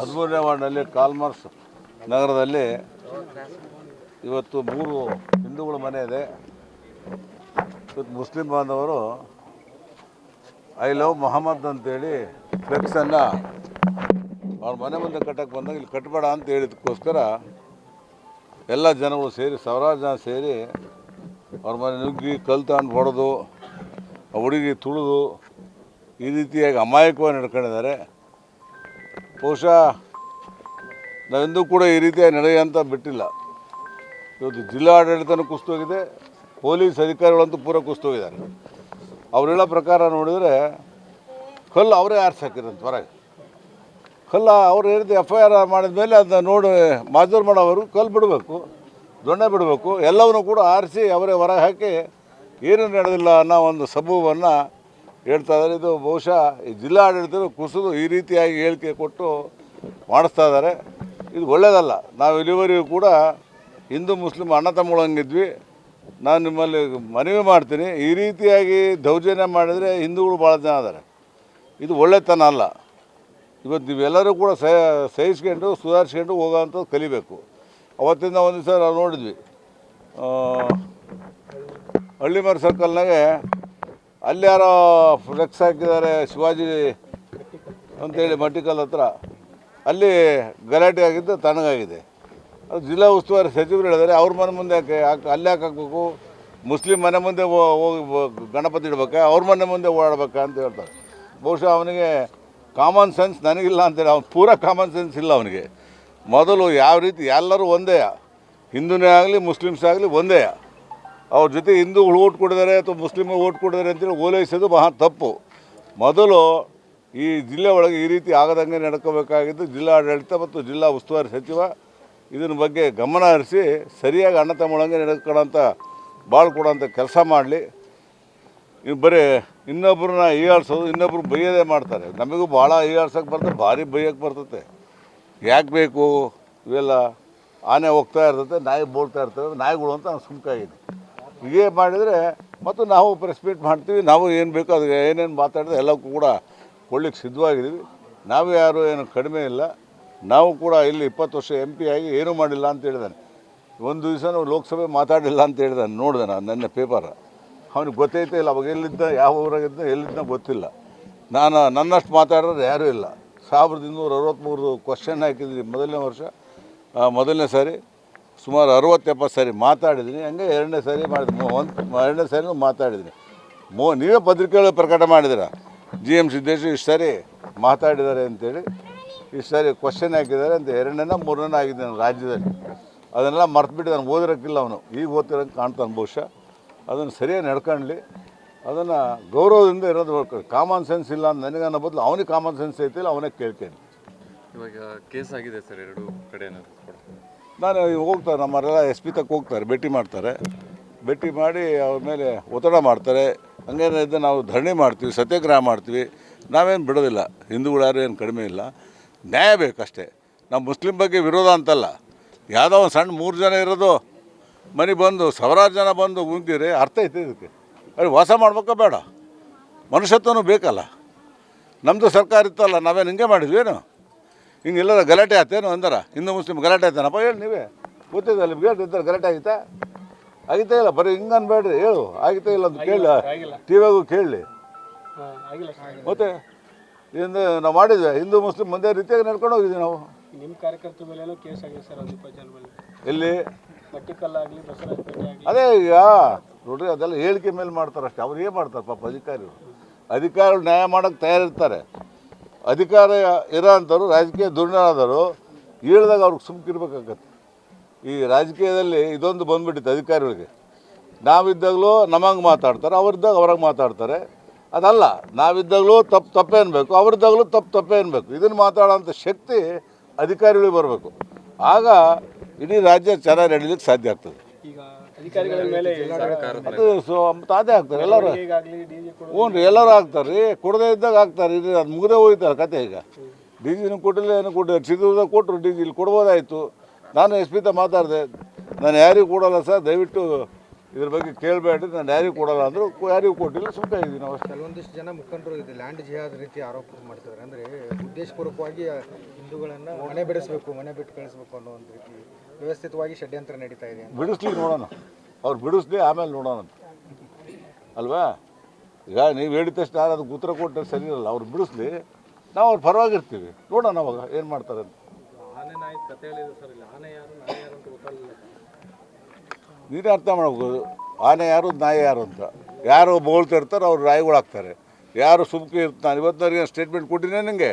ಹದಿಮೂರನೇ ವಾರ್ಡ್ನಲ್ಲಿ ಕಾಲ್ಮರ್ಸ್ ನಗರದಲ್ಲಿ ಇವತ್ತು ಮೂರು ಹಿಂದೂಗಳ ಮನೆ ಇದೆ. ಇವತ್ತು ಮುಸ್ಲಿಂ ಬಾಂಧವರು, ಐ ಲವ್ ಮೊಹಮ್ಮದ್ ಅಂತೇಳಿ ಫ್ಲೆಕ್ಸನ್ನು ಅವ್ರ ಮನೆ ಮುಂದೆ ಕಟ್ಟಕ್ಕೆ ಬಂದಾಗ ಇಲ್ಲಿ ಕಟ್ಟಬೇಡ ಅಂತ ಹೇಳಿದಕ್ಕೋಸ್ಕರ ಎಲ್ಲ ಜನಗಳು ಸೇರಿ, ಸಾವಿರಾರು ಜನ ಸೇರಿ ಅವ್ರ ಮನೆ ನುಗ್ಗಿ ಕಲ್ ತಗೊಂಡು ಹೊಡೆದು ಹುಡುಗಿ ತುಳಿದು ಈ ರೀತಿಯಾಗಿ ಅಮಾಯಕವಾಗಿ ನಡ್ಕೊಂಡಿದ್ದಾರೆ. ಬಹುಶಃ ನಾವೆಂದೂ ಕೂಡ ಈ ರೀತಿಯ ನಡೆಯ ಅಂತ ಬಿಟ್ಟಿಲ್ಲ. ಇವತ್ತು ಜಿಲ್ಲಾಡಳಿತನೂ ಕುಸ್ತೋಗಿದೆ ಪೊಲೀಸ್ ಅಧಿಕಾರಿಗಳಂತೂ ಪೂರ ಕುಸ್ತೋಗಿದ್ದಾರೆ ಅವರೆಲ್ಲ ಪ್ರಕಾರ ನೋಡಿದರೆ ಕಲ್ಲು ಅವರೇ ಆರಿಸಾಕಿರಂತ ಹೊರಗೆ. ಕಲ್ಲು ಅವ್ರು ಹೇಳಿದ ಎಫ್ ಐ ಆರ್ ಮಾಡಿದ ಮೇಲೆ ಅದನ್ನ ನೋಡಿ ಮಾಜೂರು ಮಾಡೋವರು ಕಲ್ಲು ಬಿಡಬೇಕು, ದೊಣ್ಣೆ ಬಿಡಬೇಕು, ಎಲ್ಲವನ್ನೂ ಕೂಡ ಆರಿಸಿ ಅವರೇ ಹೊರಗೆ ಹಾಕಿ ಏನೂ ನಡೆದಿಲ್ಲ ಅನ್ನೋ ಒಂದು ಸಬೂಬನ್ನು ಹೇಳ್ತಾ ಇದ್ದಾರೆ. ಇದು ಬಹುಶಃ ಈ ಜಿಲ್ಲಾಡಳಿತರು ಕುಸಿದು ಈ ರೀತಿಯಾಗಿ ಹೇಳಿಕೆ ಕೊಟ್ಟು ಮಾಡಿಸ್ತಾ ಇದ್ದಾರೆ. ಇದು ಒಳ್ಳೆಯದಲ್ಲ ನಾವು ಇಲ್ಲಿವರೆಗೂ ಕೂಡ ಹಿಂದೂ, ಮುಸ್ಲಿಂ ಅಣ್ಣ ತಮ್ಮಗಳಂಗಿದ್ವಿ ನಾನು ನಿಮ್ಮಲ್ಲಿ ಮನವಿ ಮಾಡ್ತೀನಿ. ಈ ರೀತಿಯಾಗಿ ದೌರ್ಜನ್ಯ ಮಾಡಿದರೆ ಹಿಂದೂಗಳು ಭಾಳ ಜನ ಇದ್ದಾರೆ. ಇದು ಒಳ್ಳೆತನ ಅಲ್ಲ. ಇವತ್ತು ನೀವೆಲ್ಲರೂ ಕೂಡ ಸಹ, ಸಹಿಸ್ಕೊಂಡು, ಸುಧಾರಿಸ್ಕೊಂಡು ಹೋಗೋವಂಥದ್ದು ಕಲಿಬೇಕು. ಅವತ್ತಿಂದ ಒಂದು ದಿವಸ ನಾವು ನೋಡಿದ್ವಿ. ಹಳ್ಳಿಮರ ಸರ್ಕಲ್ನಾಗೆ ಅಲ್ಲಿ ಯಾರೋ ಫ್ಲೆಕ್ಸ್ ಹಾಕಿದ್ದಾರೆ ಶಿವಾಜಿ ಅಂತೇಳಿ ಮಟ್ಟಿಕಲ್ ಹತ್ರ. ಅಲ್ಲಿ ಗಲಾಟೆ ಆಗಿದ್ದು ತಣ್ಣಗಾಗಿದೆ ಅದು ಜಿಲ್ಲಾ ಉಸ್ತುವಾರಿ ಸಚಿವರು ಹೇಳಿದ್ದಾರೆ, ಅವ್ರ ಮನೆ ಮುಂದೆ ಯಾಕೆ ಅಲ್ಲಿ ಯಾಕೆ ಹಾಕ್ಬೇಕು? ಮುಸ್ಲಿಂ ಮನೆ ಮುಂದೆ ಹೋಗಿ ಗಣಪತಿ ಇಡ್ಬೇಕಾ? ಅವ್ರ ಮನೆ ಮುಂದೆ ಓಡಾಡ್ಬೇಕಾ ಅಂತ ಹೇಳ್ತಾರೆ. ಬಹುಶಃ ಅವನಿಗೆ ಕಾಮನ್ ಸೆನ್ಸ್ ನನಗಿಲ್ಲ ಅಂತೇಳಿ ಅವ್ನು ಪೂರ ಕಾಮನ್ ಸೆನ್ಸ್ ಇಲ್ಲ ಅವನಿಗೆ. ಮೊದಲು ಯಾವ ರೀತಿ ಎಲ್ಲರೂ ಒಂದೇ, ಹಿಂದೂನೇ ಆಗಲಿ, ಮುಸ್ಲಿಮ್ಸ್ ಆಗಲಿ ಒಂದೇ. ಅವ್ರ ಜೊತೆ ಹಿಂದೂಗಳು ಓಟ್ ಕೊಡಿದ್ದಾರೆ ಅಥವಾ ಮುಸ್ಲಿಮ್ ಓಟ್ ಕೊಡಿದ್ದಾರೆ ಅಂತೇಳಿ ಓಲೈಸೋದು ಮಹಾ ತಪ್ಪು. ಮೊದಲು ಈ ಜಿಲ್ಲೆ ಒಳಗೆ ಈ ರೀತಿ ಆಗದಂಗೆ ನಡ್ಕೋಬೇಕಾಗಿದ್ದು ಜಿಲ್ಲಾಡಳಿತ ಮತ್ತು ಜಿಲ್ಲಾ ಉಸ್ತುವಾರಿ ಸಚಿವ ಇದನ್ನ ಬಗ್ಗೆ ಗಮನ ಹರಿಸಿ ಸರಿಯಾಗಿ ಅಣ್ಣ ತಮ್ಮೊಳಗೆ ನಡ್ಕೊಳ್ಳೋಂಥ ಬಾಳು ಕೊಡೋಂಥ ಕೆಲಸ ಮಾಡಲಿ. ಇನ್ನು ಬರೀ ಇನ್ನೊಬ್ಬರನ್ನ ಈಗಾಡ್ಸೋದು ಇನ್ನೊಬ್ರು ಬೈಯೋದೇ ಮಾಡ್ತಾರೆ. ನಮಗೂ ಭಾಳ ಈಗಾಡ್ಸೋಕೆ ಬರ್ತದೆ, ಭಾರಿ ಬೈಯೋಕ್ಕೆ ಬರ್ತದೆ. ಯಾಕೆ ಬೇಕು ಇವೆಲ್ಲ ಆನೆ ಹೋಗ್ತಾ ಇರ್ತದೆ, ನಾಯಿ ಬೋಳ್ತಾ ಇರ್ತದೆ, ನಾಯಿಗಳು ಅಂತ ನಾನು ಸುಮ್ಕಾಗಿದ್ದೀನಿ ಹೀಗೆ ಮಾಡಿದರೆ ಮತ್ತು ನಾವು ಪ್ರೆಸ್ ಮೀಟ್ ಮಾಡ್ತೀವಿ, ನಾವು ಏನು ಬೇಕೋ ಅದು ಏನೇನು ಮಾತಾಡಿದ್ರೆ ಎಲ್ಲಕ್ಕೂ ಕೂಡ ಕೊಡ್ಲಿಕ್ಕೆ ಸಿದ್ಧವಾಗಿದ್ದೀವಿ. ನಾವು ಯಾರು ಏನು ಕಡಿಮೆ ಇಲ್ಲ. ನಾವು ಕೂಡ ಇಲ್ಲಿ ಇಪ್ಪತ್ತು ವರ್ಷ ಎಂ ಪಿ ಆಗಿ ಏನೂ ಮಾಡಿಲ್ಲ ಅಂತ ಹೇಳಿದಾನೆ. ಒಂದು ದಿವಸ ಲೋಕಸಭೆ ಮಾತಾಡಿಲ್ಲ ಅಂತ ಹೇಳಿದಾನೆ, ನೋಡಿದೆ ನಾನು ನನ್ನ ಪೇಪರ್ ಅವನಿಗೆ ಗೊತ್ತೈತೆ ಇಲ್ಲ, ಅವಾಗ ಎಲ್ಲಿದ್ದ, ಯಾವ ಊರಾಗಿದ್ದ, ಎಲ್ಲಿದ್ದ ಗೊತ್ತಿಲ್ಲ. ನಾನು ನನ್ನಷ್ಟು ಮಾತಾಡೋದು ಯಾರೂ ಇಲ್ಲ. ಸಾವಿರದ ಇನ್ನೂರ ಅರವತ್ತ್ಮೂರು ಕ್ವಶನ್ ಹಾಕಿದ್ವಿ ಮೊದಲನೇ ವರ್ಷ ಮೊದಲನೇ ಸಾರಿ. ಸುಮಾರು ಅರವತ್ತು ಎಪ್ಪತ್ತು ಸಾರಿ ಮಾತಾಡಿದ್ದೀನಿ ಹಂಗೆ ಎರಡನೇ ಸಾರಿ ಮಾಡಿದ್ವಿ ಒಂದು ಎರಡನೇ ಸಾರಿನೂ ಮಾತಾಡಿದ್ದೀನಿ ಮೋ ನೀವೇ ಪತ್ರಿಕೆಗಳು ಪ್ರಕಟ ಮಾಡಿದ್ದೀರ? ಜಿ ಎಂ ಸಿದ್ದೇಶ್ವರ ಇಷ್ಟು ಸಾರಿ ಮಾತಾಡಿದ್ದಾರೆ ಅಂತೇಳಿ, ಇಷ್ಟು ಸಾರಿ ಕ್ವಶನ್ ಹಾಕಿದ್ದಾರೆ ಅಂತ ಎರಡನೇನ ಮೂರನೇ ಆಗಿದ್ದಾನೆ ರಾಜ್ಯದಲ್ಲಿ. ಅದನ್ನೆಲ್ಲ ಮರ್ತುಬಿಟ್ಟಿದ್ದಾನೆ ಓದಿರೋಕ್ಕಿಲ್ಲ ಅವನು. ಈಗ ಓದ್ತಿರೋಂಗೆ ಕಾಣ್ತಾನೆ ಬಹುಶಃ. ಅದನ್ನು ಸರಿಯಾಗಿ ನಡ್ಕೊಳ್ಳಿ ಅದನ್ನು ಗೌರವದಿಂದ ಇರೋದು ಕಾಮನ್ ಸೆನ್ಸ್ ಇಲ್ಲ ಅಂತ ನನಗೆ ಅನ್ನೋ ಬದಲು ಅವನಿಗೆ ಕಾಮನ್ ಸೆನ್ಸ್ ಐತಿಲ್ಲ, ಅವನೇ ಕೇಳ್ತೇನೆ ಇವಾಗ ಕೇಸ್ ಆಗಿದೆ ಸರ್, ಎರಡು ಕೂಡ ನಾನು ಹೋಗ್ತಾರೆ ನಮ್ಮರೆಲ್ಲ ಎಸ್ ಪಿ ತಕ್ಕ ಹೋಗ್ತಾರೆ, ಭೇಟಿ ಮಾಡ್ತಾರೆ. ಭೇಟಿ ಮಾಡಿ ಅವ್ರ ಮೇಲೆ ಒತ್ತಡ ಮಾಡ್ತಾರೆ. ಹಂಗೇನಿದ್ದ ನಾವು ಧರಣಿ ಮಾಡ್ತೀವಿ, ಸತ್ಯಾಗ್ರಹ ಮಾಡ್ತೀವಿ. ನಾವೇನು ಬಿಡೋದಿಲ್ಲ. ಹಿಂದೂಗಳು ಏನು ಕಡಿಮೆ ಇಲ್ಲ. ನ್ಯಾಯ ಬೇಕಷ್ಟೇ. ನಾವು ಮುಸ್ಲಿಂ ಬಗ್ಗೆ ವಿರೋಧ ಅಂತಲ್ಲ. ಯಾವುದೋ ಒಂದು ಸಣ್ಣ ಮೂರು ಜನ ಇರೋದು, ಮನೆ ಬಂದು, ಸಾವಿರಾರು ಜನ ಬಂದು ಗುಂತಿರಿ ಅರ್ಥ ಐತೆ ಇದಕ್ಕೆ. ಅಲ್ಲಿ ವಾಸ ಮಾಡ್ಬೇಕ ಬೇಡ. ಮನುಷ್ಯತ್ವನೂ ಬೇಕಲ್ಲ. ನಮ್ಮದು ಸರ್ಕಾರ ಇತ್ತಲ್ಲ, ನಾವೇನು ಹಿಂಗೆ ಮಾಡಿದ್ವೇನು ಹಿಂಗೆಲ್ಲ ಗಲಾಟೆ ಆತೇನು ಅಂದರ? ಹಿಂದೂ ಮುಸ್ಲಿಮ್ ಗಲಾಟೆ ಆಯ್ತಾನಪ್ಪ? ಹೇಳಿ ನೀವೇ. ಗೊತ್ತಿದೆ ನಿಮ್ಗೆ ಹೇಳ್ತಿದ್ದಾರೆ ಗಲಾಟೆ ಆಗಿತ್ತಾ? ಆಗಿತ್ತಾ ಇಲ್ಲ? ಬರೀ ಹಿಂಗೆ ಅನ್ಬೇಡ್ರಿ ಹೇಳು. ಆಗಿತ್ತಾ ಇಲ್ಲ ಅಂತ ಕೇಳಿ. ಟಿ ವಿಗೂ ಕೇಳಲಿ ಮತ್ತೆ ಇದರಿಂದ ನಾವು ಮಾಡಿದ್ವಿ ಹಿಂದೂ ಮುಸ್ಲಿಂ ಒಂದೇ ರೀತಿಯಾಗಿ ನಡ್ಕೊಂಡು ಹೋಗಿದ್ವಿ ನಾವು. ನಿಮ್ಮ ಕಾರ್ಯಕರ್ತರ ಮೇಲೆ ಕೇಸ್ ಆಗಿದೆ ಸರ್ ಮೇಲೆ ಎಲ್ಲಿ? ಮಟ್ಟಿಕಲ್ಲಾಗಲಿ ಬಸವರಾಜಪೇಟೆ ಅದೇ ಈಗ ನೋಡ್ರಿ ಅದೆಲ್ಲ ಹೇಳಿಕೆ ಮೇಲೆ ಮಾಡ್ತಾರೆ ಅಷ್ಟೇ ಅವ್ರು ಏನು ಮಾಡ್ತಾರೆ ಪಾಪ ಅಧಿಕಾರಿಗಳು? ಅಧಿಕಾರಿಗಳು ನ್ಯಾಯ ಮಾಡೋಕ್ಕೆ ತಯಾರಿರ್ತಾರೆ. ಅಧಿಕಾರ ಇರೋ ಅಂಥವ್ರು ರಾಜಕೀಯ ದುರ್ನಾದವರು ಹೇಳಿದಾಗ ಅವ್ರಿಗೆ ಸುಮ್ಕಿರ್ಬೇಕಾಗತ್ತೆ. ಈ ರಾಜಕೀಯದಲ್ಲಿ ಇದೊಂದು ಬಂದ್ಬಿಟ್ಟಿತ್ತು ಅಧಿಕಾರಿಗಳಿಗೆ. ನಾವಿದ್ದಾಗಲೂ ನಮಗೆ ಮಾತಾಡ್ತಾರೆ, ಅವರಿದ್ದಾಗ ಅವ್ರಾಗ ಮಾತಾಡ್ತಾರೆ. ಅದಲ್ಲ, ನಾವಿದ್ದಾಗಲೂ ತಪ್ಪು ತಪ್ಪೇ ಅನ್ಬೇಕು, ಅವ್ರದ್ದಾಗಲೂ ತಪ್ಪು ತಪ್ಪೇ ಅನ್ಬೇಕು. ಇದನ್ನು ಮಾತಾಡೋಂಥ ಶಕ್ತಿ ಅಧಿಕಾರಿಗಳಿಗೆ ಬರಬೇಕು. ಆಗ ಇಡೀ ರಾಜ್ಯ ಚೆನ್ನಾಗಿ ನಡೀಲಿಕ್ಕೆ ಸಾಧ್ಯ ಆಗ್ತದೆ. ಈಗ ಅಧಿಕಾರಿಗಳ ಮೇಲೆ ಅದು ಸೊ ಅದೇ ಆಗ್ತಾರೆ ಎಲ್ಲರೂ. ಹ್ಞೂ ರೀ ಎಲ್ಲರೂ ಆಗ್ತಾರೆ ರೀ ಕೊಡದೇ ಇದ್ದಾಗ ಆಗ್ತಾರೆ ಇದು ಅದು ಮುಗದೆ ಹೋಯ್ತಲ್ಲ ಕತೆ ಈಗ. ಡಿ ಜಿನೂ ಕೊಟ್ಟಿಲ್ಲ ಏನು ಕೊಟ್ಟಿಲ್ಲ ಚಿತ್ರದುರ್ಗ ಕೊಟ್ಟರು ಡಿ ಜಿ ಇಲ್ಲಿ ಕೊಡ್ಬೋದಾಯಿತು. ನಾನು ಎಸ್ ಪಿ ತ ಮಾತಾಡಿದೆ ನಾನು ಯಾರಿಗೂ ಕೊಡಲ್ಲ ಸರ್ ದಯವಿಟ್ಟು ಇದ್ರ ಬಗ್ಗೆ ಕೇಳಬೇಡ್ರಿ ನಾನು ಯಾರಿಗೂ ಕೊಡಲ್ಲ ಅಂದರು ಯಾರಿಗೂ ಕೊಟ್ಟಿಲ್ಲ ಸುಮ್ಮನೆ ಇದ್ದೀವಿ ನಾವು ಅಷ್ಟೇ. ಕೆಲವೊಂದಿಷ್ಟು ಜನ ಮುಖಂಡರು ಇದು ಲ್ಯಾಂಡ್ ಜಿಹಾದ್ ರೀತಿ ಆರೋಪ ಮಾಡ್ತಿದ್ದಾರೆ. ಅಂದರೆ ಉದ್ದೇಶಪೂರ್ವಕವಾಗಿ ಹಿಂದೂಗಳನ್ನು ಮನೆ ಬಿಡಿಸಬೇಕು ಮನೆ ಬಿಟ್ಟು ಕಳಿಸ್ಬೇಕು ಅನ್ನೋ ಒಂದು ರೀತಿ ವ್ಯವಸ್ಥಿತವಾಗಿ ಷಡ್ಯಂತ್ರ ನಡೀತಾ ಇದೆ ಬಿಡಿಸ್ಲಿ ನೋಡೋಣ. ಅವ್ರು ಬಿಡಿಸ್ಲಿ ಆಮೇಲೆ ನೋಡೋಣ ಅಂತ. ಅಲ್ವಾ? ಈಗ ನೀವು ಹೇಳಿದ ತಕ್ಷಣ ಯಾರು ಅದಕ್ಕೆ ಉತ್ತರ ಕೊಟ್ಟರೆ ಸರಿ ಇರಲ್ಲ. ಅವ್ರು ಬಿಡಿಸ್ಲಿ ನಾವು ಅವ್ರು ಪರವಾಗಿರ್ತೀವಿ. ನೋಡೋಣ ಅವಾಗ ಏನು ಮಾಡ್ತಾರೆ ಅಂತ. ಆನೆ ನಾಯಿ ಕತೆ ಹೇಳಿದ್ರು ಸರ್ ಇಲ್ಲ. ಆನೆ ಯಾರು ನಾಯಿ ಯಾರು ಅಂತ ಗೊತ್ತಾಗಲಿಲ್ಲ. ನೀನೇ ಅರ್ಥ ಮಾಡ್ಬೋದು ಆನೆ ಯಾರು, ನಾಯಿ ಯಾರು ಅಂತ. ಯಾರು ಬೋಳ್ತಾ ಇರ್ತಾರೆ ಅವ್ರು ರಾಯಿಗಳಾಗ್ತಾರೆ. ಯಾರು ಸುಮ್ಕೆ ಇರ್ತಾನೆ. ಇವತ್ತಿನವ್ರಿಗೆ ಸ್ಟೇಟ್ಮೆಂಟ್ ಕೊಟ್ಟಿದ್ದೆ ನಿಮಗೆ